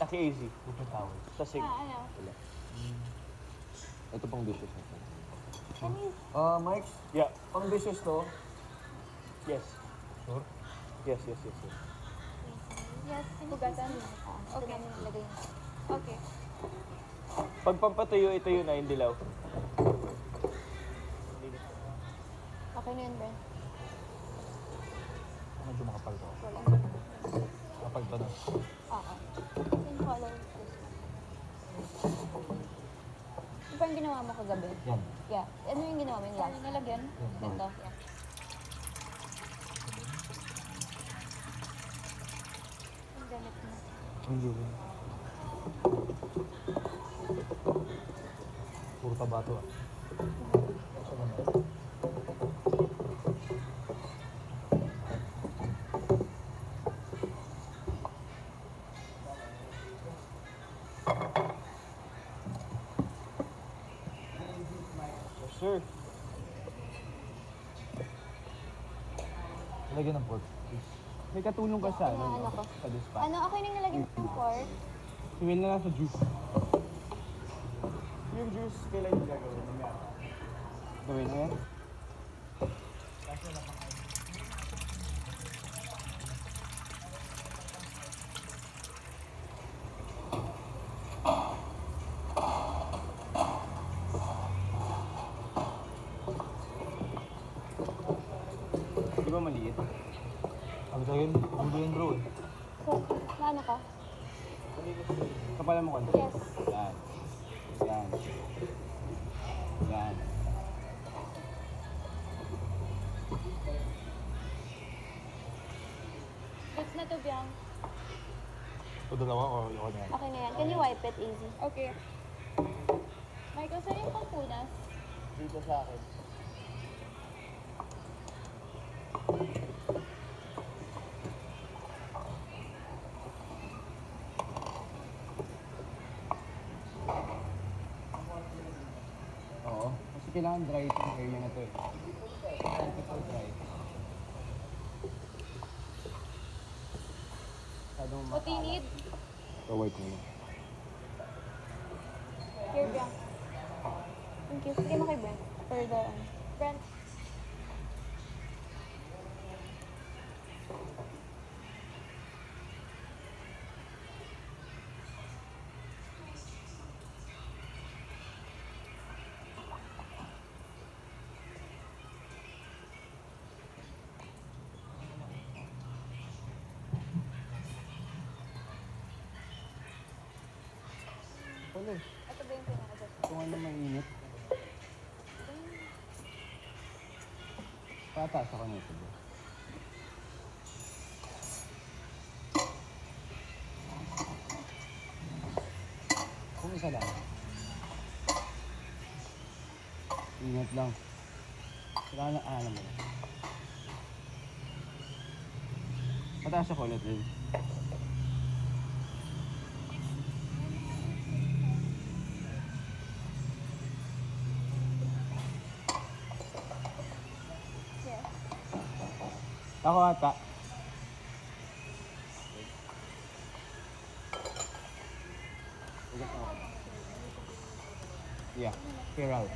Naki-easy. Sa sink. Ah, ano? Wala. Ito pang dishes natin. Can you... Ah, Mike, Yeah. pang dishes to. Yes. Sure. Yes, yes, yes, yes. Yes, hugasan. Okay. Okay. Pag pampatuyo, ito yun na yung dilaw. Okay na yun, Brent. Medyo makapal to. Wala. Kapag to na. Oo. Same color. Ano pa yung ginawa mo kagabi? Yan. Yeah. Ano yung ginawa mo yung last? Nalagyan? Yeah. Ito. Yeah. Ang gamit mo. Hindi rin. Puro taba to ah. Sir. Lagyan ng pork. please. May katulong ka sa Ano, ano ko? Sa dispa. Ano, okay nang nalagyan yung pork? Siwil na lang sa juice. Yung juice, kailan yung gagawin? Gawin na yan? Di ba maliit? Ang lagyan, ang lagyan bro eh. So, ano ka? Kapalan mo konti. Yes. Yan. Yan. Yan. Goods na to, Biang. Ito dalawa o yung kanya. Okay na yan. Can you wipe it easy? Okay. Michael, saan yung pampunas? Dito sa akin. Oo. Kasi kailangan dry itong area na to eh. Ito to dry. Masyadong What do you need? So, white na yun. Here, Biang. Thank you. Sige mo kay Brent. For the... ano. Ito ba yung pinaka-adjust? Kung ano mainit. Pataas ako nito. bro. Kung isa lang. Ingat lang. Kailangan na alam mo. Pataas ako ulit din. Ako ata. Yeah, clear out.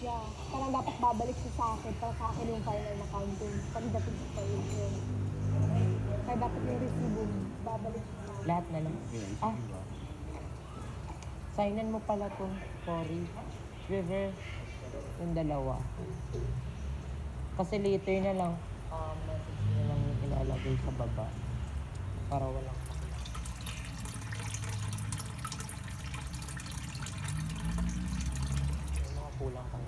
Yeah, parang dapat babalik siya sa akin para sa akin yung final na counting. Pagdating sa yun. Kaya dapat yung resibo, akin. Lahat na lang. Ah. Signan mo pala itong Cory. River. Yung dalawa. Kasi later na lang, um, message na lang yung ilalagay sa baba. Para walang kulang pa.